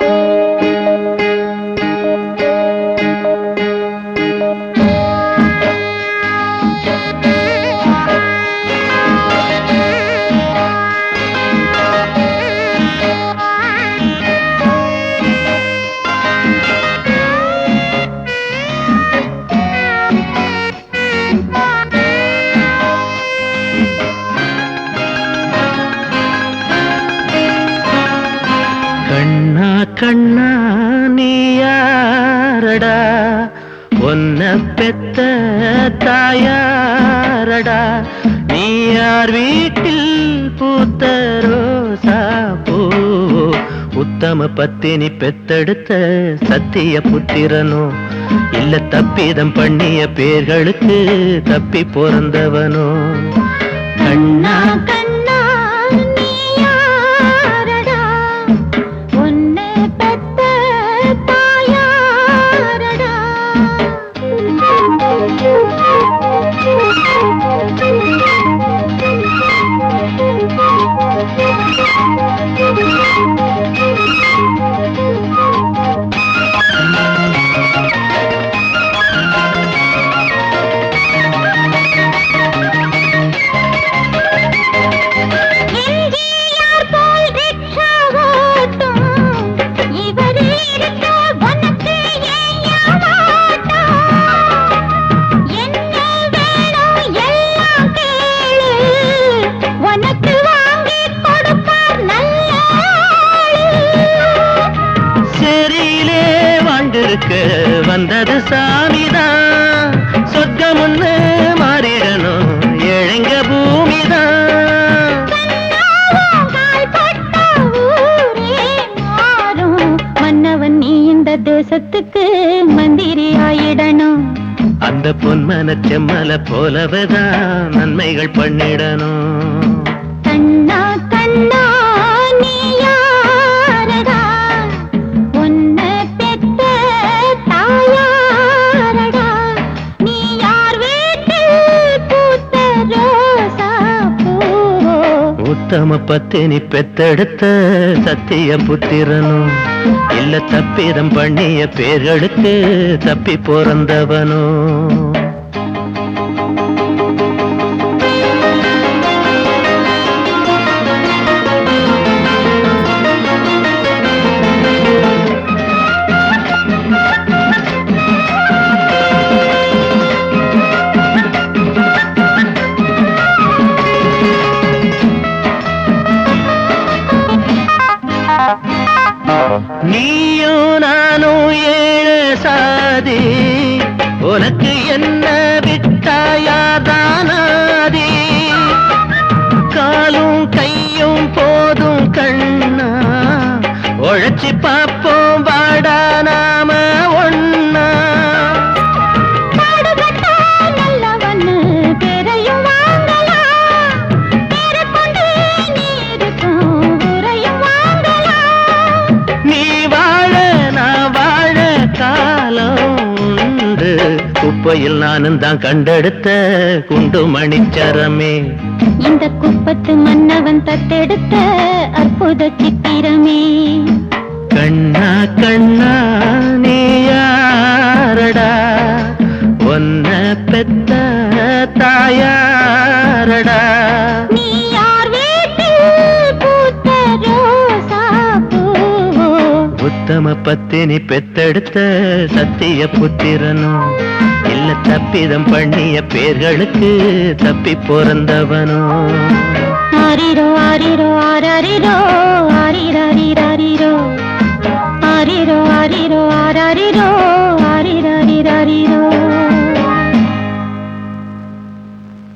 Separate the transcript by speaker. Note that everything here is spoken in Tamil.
Speaker 1: கண்ணா கண்ணா நீ யாரடா ஒன்ன பெத்த தாயாரடா. நீ யார் வீட்டில் பூத்த ரோசா பூ? உத்தம பத்தினி பெத்தெடுத்த சத்திய புத்திரனோ? இல்ல தப்பிதம் பண்ணிய பேர்களுக்கு தப்பி பிறந்தவனோ கண்ணா வாழ்ந்திருக்க வந்தது சாமிதான். சொர்க்கம் ஒண்ணு மாறிடணும் ஏழைங்க பூமிதான்.
Speaker 2: மன்னவன் நீ இந்த தேசத்துக்கு மந்திரி ஆயிடணும்
Speaker 1: அந்த பொன்மன செம்மல போலவேதான் நன்மைகள் பண்ணிடணும். உத்தம பத்தினி பெத்தெடுத்த சத்திய புத்திரனும் இல்ல தப்பிதம் பண்ணிய பேர்களுக்கு தப்பி பிறந்தவனும் நானும் ஏழ சாதி. உனக்கு என்ன குப்பையில் நானும் தான் கண்டெடுத்த குண்டு மணிச்சரமே
Speaker 2: இந்த குப்பத்து மன்னவன் தத்தெடுத்த அற்புத சித்திரமே.
Speaker 1: கண்ணா கண்ணா நீ யாரடா? ஒன்ன பெத்த தாயாரடா? உத்தம பத்தினி பெத்தெடுத்த சத்திய புத்திரனும் தப்பிதம் பண்ணிய பேர்களுக்கு தப்பி பிறந்தவனோ
Speaker 2: ஆரிரோ ஆரிரோ ஆரிரோ ஆரிரோ ஆரிரோ ஆரிரோ ஆரிரோ ஆரிரோ